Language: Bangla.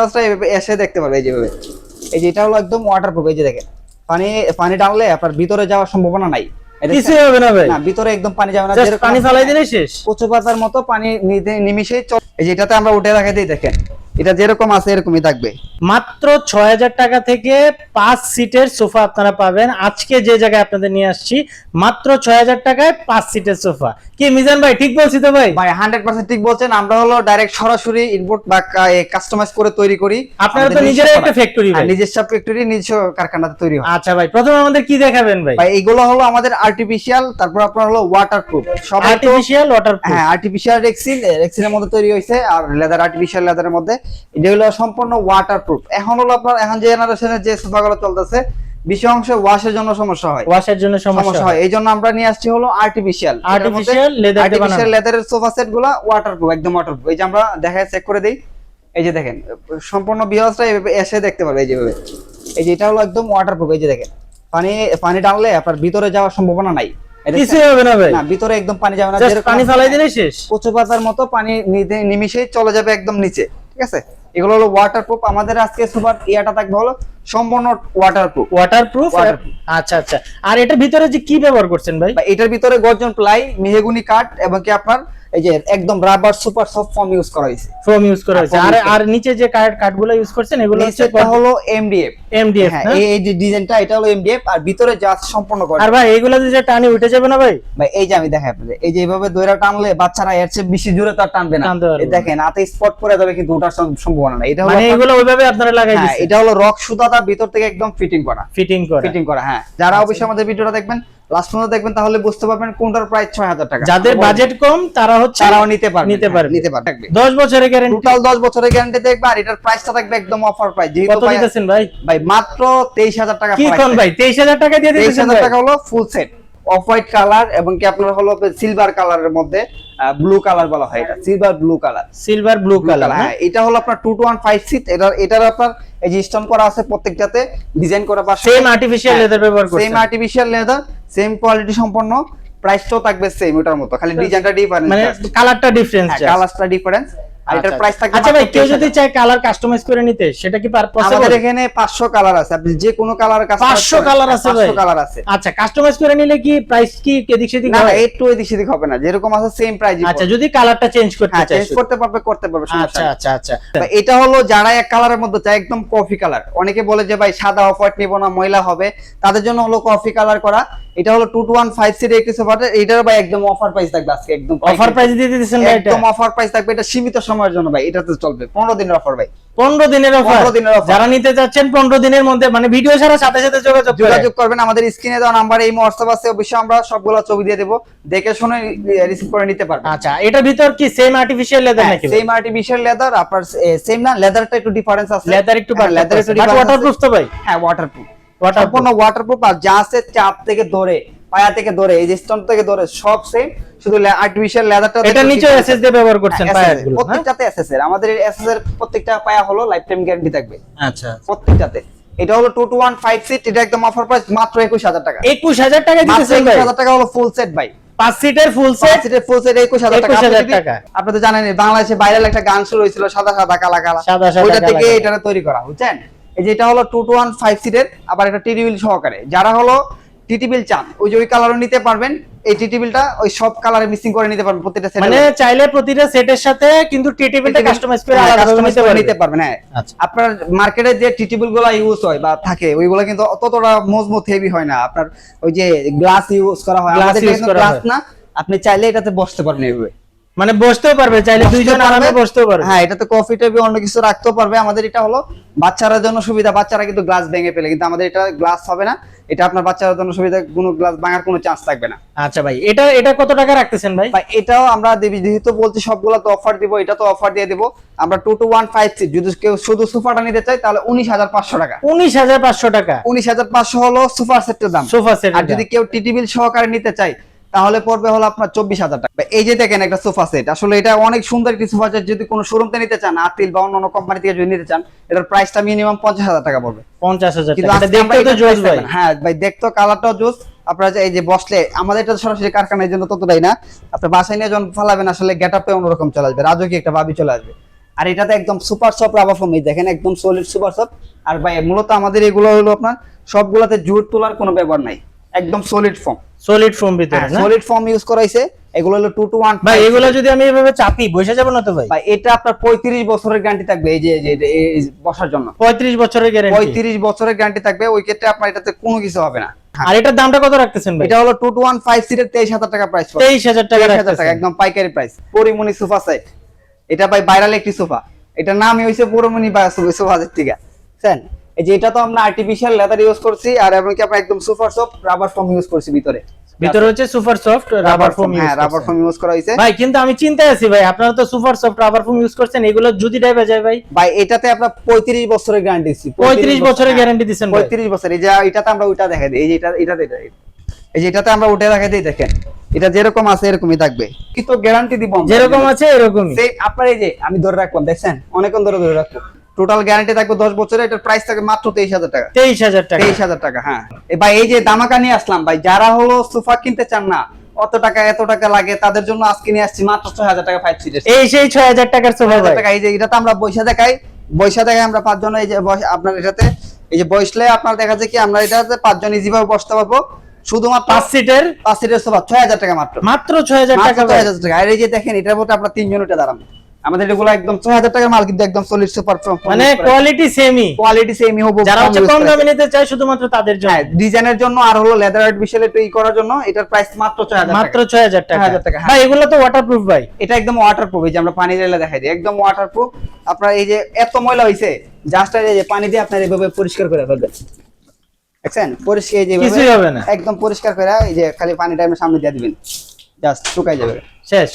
রাস্তায় এভাবে এসে দেখতে পারবে এই যেভাবে। এই যে এটা হলো একদম ওয়াটারপ্রুফ এই যে দেখেন। পানি পানি টানলে আপনার ভিতরে যাওয়ার সম্ভাবনা নাই। কিছু হবে না ভাই। না ভিতরে একদম পানি যাবে না পানি ফালাই দিলে শেষ। কচু পাতার মতো পানি চল এই যে এটাতে আমরা উঠে রাখে দিই দেখেন। এটা যেরকম আছে এরকমই থাকবে। মাত্র ছয় হাজার টাকা থেকে পাঁচ সিটের সোফা আপনারা পাবেন। আজকে যে জায়গায় আপনাদের নিয়ে আসছি মাত্র ছয় হাজার টাকায় পাঁচ সিটের সোফা। কি মিজান ভাই ঠিক বলছি তো ভাই? ভাই হান্ড্রেড পার্সেন্ট ঠিক বলছেন। আমরা হলো ডাইরেক্ট সরাসরি ইনপুট বা কাস্টমাইজ করে তৈরি করি। আপনারা তো নিজেরাই একটা ফ্যাক্টরি নিজস্ব ফ্যাক্টরি নিজস্ব কারখানাতে তৈরি হয়। আচ্ছা ভাই প্রথমে আমাদের কি দেখাবেন ভাই? ভাই এগুলো হলো আমাদের আর্টিফিশিয়াল তারপর আপনার হলো ওয়াটারপ্রুফ সব আর্টিফিশিয়াল ওয়াটার হ্যাঁ আর্টিফিশিয়াল রেক্সিন রেক্সিনের মধ্যে তৈরি হয়েছে আর লেদার আর্টিফিশিয়াল লেদারের মধ্যে। এটা হলো সম্পূর্ণ ওয়াটারপ্রুফ এখন হলো আপনার এখন যে জেনারেশনের যে সোফাগুলো চলতেছে বেশি অংশে ওয়াশের জন্য সমস্যা হয়। ওয়াশের জন্য সমস্যা হয়। এই জন্য আমরা নিয়ে আসছি হলো আর্টিফিশিয়াল leather দিয়ে আর্টিফিশিয়াল লেদারের সোফা সেটগুলা ওয়াটারপ্রুফ একদম ওয়াটারপ্রুফ এই যে আমরা দেখায় চেক করে দেই। এই যে দেখেন সম্পূর্ণ বিহসটা এসে দেখতে পারবে এই যেভাবে এই যে এটা হলো একদম ওয়াটারপ্রুফ এই যে দেখেন পানি পানি টানলে আপনার ভিতরে যাওয়ার সম্ভাবনা নাই। এটা কিছু হবে না ভাই। না ভিতরে একদম পানি যাবে না। পানি ফালাই দিলে শেষ। কচু পাতার মতো পানি নিতে নিমিশেই চলে যাবে একদম নিচে। ঠিক আছে? এগুলো হলো ওয়াটারপ্রুফ আমাদের আজকে সুপার ইয়াটা থাকবে হলো সম্পূর্ণ ওয়াটারপ্রুফ ওয়াটারপ্রুফ আচ্ছা আচ্ছা। আর এটার ভিতরে যে কি ব্যবহার করছেন ভাই এটার ভিতরে গর্জন প্লাই মেহগুনি কাঠ এবং কি আপনার এই যে একদম rubber super soft foam use করা হয়েছে। ফোম ইউজ করা হয়েছে। আর আর নিচে যে কাঠ কাঠগুলো ইউজ করছেন এগুলো হচ্ছে নিচেরটা হলো এমডিএফ এমডিএফ হ্যাঁ এই যে ডিজাইনটা এটা হলো এমডিএফ আর ভিতরে জাস্ট সম্পূর্ণ করে আর ভাই এগুলো যে টানি উঠে যাবে না ভাই? ভাই এই যে আমি দেখাই আপনাদের এই যে এইভাবে দইরা টানলে বাচ্চারা এর চেয়ে বেশি জোরে তার টানবে না। এই দেখেন হাতে স্পট পড়ে যাবে কিন্তু ওটার সম- সম্ভাবনা নাই। এটা হলো মানে এগুলো ওইভাবে আপনারা লাগাই হ্যাঁ দিচ্ছেন। এটা হলো রক সুতাটা ভিতর থেকে একদম ফিটিং করা। ফিটিং করে। ফিটিং করা হ্যাঁ। যারা অবশ্যই আমাদের ভিডিওটা দেখবেন লাস্ট পর্যন্ত দেখবেন তাহলে বুঝতে পারবেন কোনটার প্রাইস ছয় হাজার টাকা। যাদের বাজেট কম তারা হচ্ছে তারাও নিতে পারবে। নিতে পারবে। নিতে পারবে। দশ বছরের গ্যারেন্টি টোটাল দশ বছরের গ্যারান্টি দেখবে আর এটার প্রাইসটা থাকবে একদম অফার প্রাইস যেহেতু ভাই- ভাই? মাত্র তেইশ হাজার টাকা কি কোন ভাই? তেইশ হাজার টাকা দিয়ে তেইশ দিতেছেন হাজার ভাই? টাকা হলো full set off white colour এবং কি আপনার হলো সিলভার কালারের মধ্যে ব্লু কালার বলা হয় এটা। Silver blue colour silver blue colour হ্যাঁ। এটা হলো আপনার two two one five seat এটা এটার আপনার এই যে স্টোন করা আছে প্রত্যেকটাতে ডিজাইন করা বা সেম আর্টিফিশিয়াল লেদার ব্যবহার করছে same artificial leather same quality সম্পন্ন। প্রাইসটাও থাকবে সেম ওটার মতো। খালি ডিজাইনটা ডিফারেন্স মানে কালারটা ডিফারেন্স কালারটা ডিফারেন্স এটার প্রাইস থাকবে আচ্ছা ভাই কেউ যদি চায় কালার কাস্টমাইজ করে নিতে সেটা কি পসিবল এখানে 500 কালার আছে আপনি যে কোনো কালার কাছে 500 colour আছে ভাই? কালার আছে। আচ্ছা কাস্টমাইজ করে নিলে কি প্রাইস কি এদিক সেদিক না না? একটু এদিক সেদিক হবে না যেরকম আছে সেম প্রাইস আচ্ছা যদি কালারটা চেঞ্জ করতে হ্যাঁ চাই চেঞ্জ করতে পারবে করতে পারবে আচ্ছা আচ্ছা আচ্ছা। এটা হলো যারা এক কালারের মধ্যে চায় একদম কফি কালার অনেকে বলে যে ভাই সাদা অফ হোয়াইট নিব না ময়লা হবে। তাদের জন্য হলো কফি কালার করা। এটা হলো two two one five seat একটি সোফাটা এটার ভাই একদম অফার প্রাইস থাকবে আজকে একদম অফার প্রাইস দিয়ে দিতেছেন ভাই এটা? একদম অফার প্রাইস থাকবে। এটা সীমিত সময়ের জন্য ভাই এটাতে চলবে। পনেরো দিনের অফার ভাই। 15 দিনের অফার 15 দিনের offer। যারা নিতে যাচ্ছেন 15 দিনের মধ্যে মানে ভিডিও ছাড়া সাথে সাথে যোগাযোগ যোগাযোগ করবেন। আমাদের স্ক্রিনে দেওয়া নাম্বার এই হোয়াটসঅ্যাপ আছে অবশ্যই আমরা সবগুলো ছবি দিয়ে দেবো। দেখে শুনে রিসিভ করে নিতে পারবেন। আচ্ছা এটার ভিতর কি সেম আর্টিফিশিয়াল লেদার নাকি সেম আর্টিফিশিয়াল লেদার আপনার সেম না লেদারটা একটু ডিফারেন্স আছে। লেদার একটু লেদার একটু বাট ওয়াটারপ্রুফ তো ভাই? হ্যাঁ ওয়াটারপ্রুফ। সম্পূর্ণ ওয়াটারপ্রুফ আর যা আছে চাপ থেকে ধরে পায়া থেকে ধরে এই যে স্টোন থেকে ধরে সব সেম শুধু আর্টিফিশিয়াল লেদারটা এটা নিচে এসএস দিয়ে ব্যবহার করছেন পায়াগুলো হ্যাঁ? প্রত্যেকটাতে এসএস এর। আমাদের এসএস এর প্রত্যেকটা পায়া হলো লাইফ টাইম গ্যারান্টি থাকবে। আচ্ছা প্রত্যেকটাতে। এটা হলো two two one five seat এটা একদম অফার প্রাইস মাত্র একুশ হাজার টাকা। 21000 টাকা দিতেছেন ভাই? একুশ হাজার টাকা হলো ফুল সেট ভাই। পাঁচ সিটের ফুল পাঁচ সেট সিটের ফুল সেট একুশ হাজার টাকা। 21,000 আপনি টাকা। আপনি তো জানেন বাংলাদেশে ভাইরাল একটা গান শুরু হয়েছিল সাদা সাদা কালা কালা। ওইটা থেকে এটা তৈরি করা বুঝছেন? এই যে এটা হলো টু টু ওয়ান ফাইভ সিটের আবার একটা টিটিবিল সহকারে। যারা হলো টিটিবিল চান ওই যে ওই কালারও নিতে পারবেন। এই টিটিবিলটা ওই সব কালারে মিক্সিং করে নিতে পারবেন প্রত্যেকটা সেট মানে চাইলে প্রতিটা সেটের সাথে কিন্তু টিটিবিলটা কাস্টমাইজ করে আলাদা ভাবে নিতে পারবেন হ্যাঁ। আচ্ছা। আপনার মার্কেটে যে টিটিবিলগুলো ইউজ হয় বা থাকে ওইগুলো কিন্তু ততটা মজবুত হেভি হয় না। আপনার ওই যে গ্লাস ইউজ করা হয়। আমাদের গ্লাস না আপনি চাইলে এটাতে বসতে পারবেন এইভাবে। মানে বসতেও পারবে চাইলে দুইজন আরামে বসতেও পারবে। হ্যাঁ এটাতে কফি টেবিল অন্য কিছু রাখতেও পারবে। আমাদের এটা হলো বাচ্চাদের জন্য সুবিধা বাচ্চারা কিন্তু গ্লাস ভেঙে ফেলে কিন্তু আমাদের এটা গ্লাস হবে না। এটা আপনার বাচ্চাদের জন্য সুবিধা কোনো গ্লাস ভাঙার কোনো চান্স থাকবে না। আচ্ছা ভাই এটা এটা কত টাকা রাখতেছেন ভাই? বা এটাও আমরা দেবী যেহেতু বলছি সবগুলো তো অফার দিব এটা তো অফার দিয়ে দিব। আমরা two two one five six যদি কেউ শুধু সোফাটা নিতে চাই তাহলে উনিশ হাজার পাঁচশো টাকা। উনিশ হাজার পাঁচশো টাকা। উনিশ হাজার পাঁচশো হলো সুপার সেটের দাম। সোফা সেট আর যদি কেউ টিটি বিল সহকারে নিতে চাই তাহলে পড়বে হলো আপনার চব্বিশ হাজার টাকা। এই যে দেখেন একটা সোফা সেট আসলে এটা অনেক সুন্দর একটি সোফা সেট যদি কোনো শোরুমতে নিতে চান আতিল বা অন্য কোম্পানি থেকে যদি নিতে চান এটার প্রাইসটা মিনিমাম পঞ্চাশ হাজার টাকা পড়বে। পঞ্চাশ হাজার। হ্যাঁ ভাই দেখতো কালারটাও জোস। আপনারা এই যে বসলে আমাদের এটা সরাসরি কারখানার জন্য ততটাই না। আপনি বাসায় নিয়ে যখন ফালাবেন আসলে গেট আপে অন্যরকম চলে আসবে রাজকীয় একটা ভাবি চলে আসবে। আর এটাতে একদম সুপার সফট রাবার ফোম এই দেখেন একদম সলিড সুপার সফট আর ভাই মূলত আমাদের এগুলো হলো আপনার সবগুলোতে জুট তোলার কোনো ব্যাপার নাই। একদম সলিড ফর্ম সলিড ফোম ভিতরে না? সলিড ফর্ম ইউজ করা হয়েছে এগুলো হলো টু টু ওয়ান ভাই এগুলো যদি আমি এভাবে চাপি বসে যাব না তো ভাই? ভাই এটা আপনার পঁয়ত্রিশ বছরের গ্যারান্টি থাকবে এই যে এই বসার জন্য। পঁয়ত্রিশ বছরের গ্যারেন্টি পঁয়ত্রিশ বছরের গ্যারান্টি থাকবে ওই ক্ষেত্রে আপনার এটাতে কোনো কিছু হবে না। আর এটার দামটা কত রাখতেছেন ভাই? এটা হলো টু টু ওয়ান ফাইভ সিটের তেইশ হাজার টাকা প্রাইস তেইশ হাজার টাকা তেইশ হাজার টাকা রাখতেছেন একদম পাইকারি প্রাইস পরিমণি সোফা সেট এটা ভাই ভাইরাল একটি সোফা। এটা নামই হয়েছে পরিমণি বা সোফা সেট থেকে। বুঝছেন এই যে এটা তো আমরা আর্টিফিশিয়াল লেদার ইউজ করছি আর এমনকি আমরা একদম super soft rubber foam use করছি ভিতরে। ভিতরে হচ্ছে সুপার সফট রাবার ফোম হ্যাঁ রাবার ফর্ম ইউজ করা হয়েছে। ভাই কিন্তু আমি চিন্তায় আছি ভাই আপনারা তো super soft rubber foam use করছেন এগুলো যদি ডাইবে যায় ভাই। ভাই এটাতে আমরা পঁয়ত্রিশ বছরের গ্যারান্টি দিচ্ছি পঁয়ত্রিশ বছরের গ্যারান্টি দিচ্ছেন ভাই। পঁয়ত্রিশ বছর এই যে এটাতে আমরা ওইটা দেখা দিই এই যে এটা এটাতে এটা এই যে এটাতে আমরা উঠে দেখা দিই দেখেন এটা যেরকম আছে এরকমই থাকবে। কিন্তু গ্যারান্টি দিব যেরকম আছে এরকমই। আপনার এই যে আমি ধরে রাখলাম দেখছেন? অনেকক্ষণ ধরে ধরে রাখব। টোটাল গ্যারান্টি থাকবে দশ বছরের এটার প্রাইস থাকবে মাত্র তেইশ হাজার টাকা। তেইশ হাজার টাকা। তেইশ হাজার টাকা হ্যাঁ। ভাই এই যে দামাকা নিয়ে আসলাম ভাই যারা হলো সোফা কিনতে চান না অত টাকা এত টাকা লাগে তাদের জন্য আজকে নিয়ে আসছি মাত্র ছয় হাজার টাকা ফাইভ সিটের এই সেই ছয় হাজার টাকার সোফা টাকা এই যে এটাতে আমরা বৈশা দেখাই। বৈশা দেখাই আমরা পাঁচজন এই যে আপনার এটাতে। এই যে বসলে আপনার দেখা যায় কি আমরা এটাতে পাঁচজন ইজি ভাবে বসতে পারব। শুধুমাত্র পাঁচ সিটের পাঁচ সিটের সোফা ছয় হাজার টাকা মাত্র। মাত্র ছয় হাজার টাকা ছয় হাজার টাকা। আর এই যে দেখেন এটার মধ্যে আপনার তিনজন উঠে দাঁড়ান। আমাদের এগুলো একদম ছয় হাজার টাকার মাল কিন্তু একদম সলিড সুপার মানে কোয়ালিটি সেমই কোয়ালিটি সেমই হবে যারা হচ্ছে কম দামে নিতে চায় শুধুমাত্র তাদের জন্য। হ্যাঁ ডিজাইনের জন্য আর হলো লেদার আর্ট বিশাল একটু ই করার জন্য এটার প্রাইস মাত্র ছয় হাজার মাত্র মাত্র ছয় হাজার টাকা। 6,000 টাকা, হ্যাঁ। ভাই এগুলো তো ওয়াটারপ্রুফ ভাই। এটা একদম ওয়াটারপ্রুফ এই যে আমরা পানি দিলে দেখাই দিই একদম ওয়াটারপ্রুফ আপনার এই যে এত ময়লা হইছে জাস্ট এই যে পানি দিয়ে আপনার এইভাবে পরিষ্কার করে ফেলবেন। দেখছেন? পরিষ্কার এই যে কিছুই হবে না। একদম পরিষ্কার করে এই যে খালি পানিটা আপনি সামনে দিয়ে দিবেন। জাস্ট শুকাই যাবে। শেষ।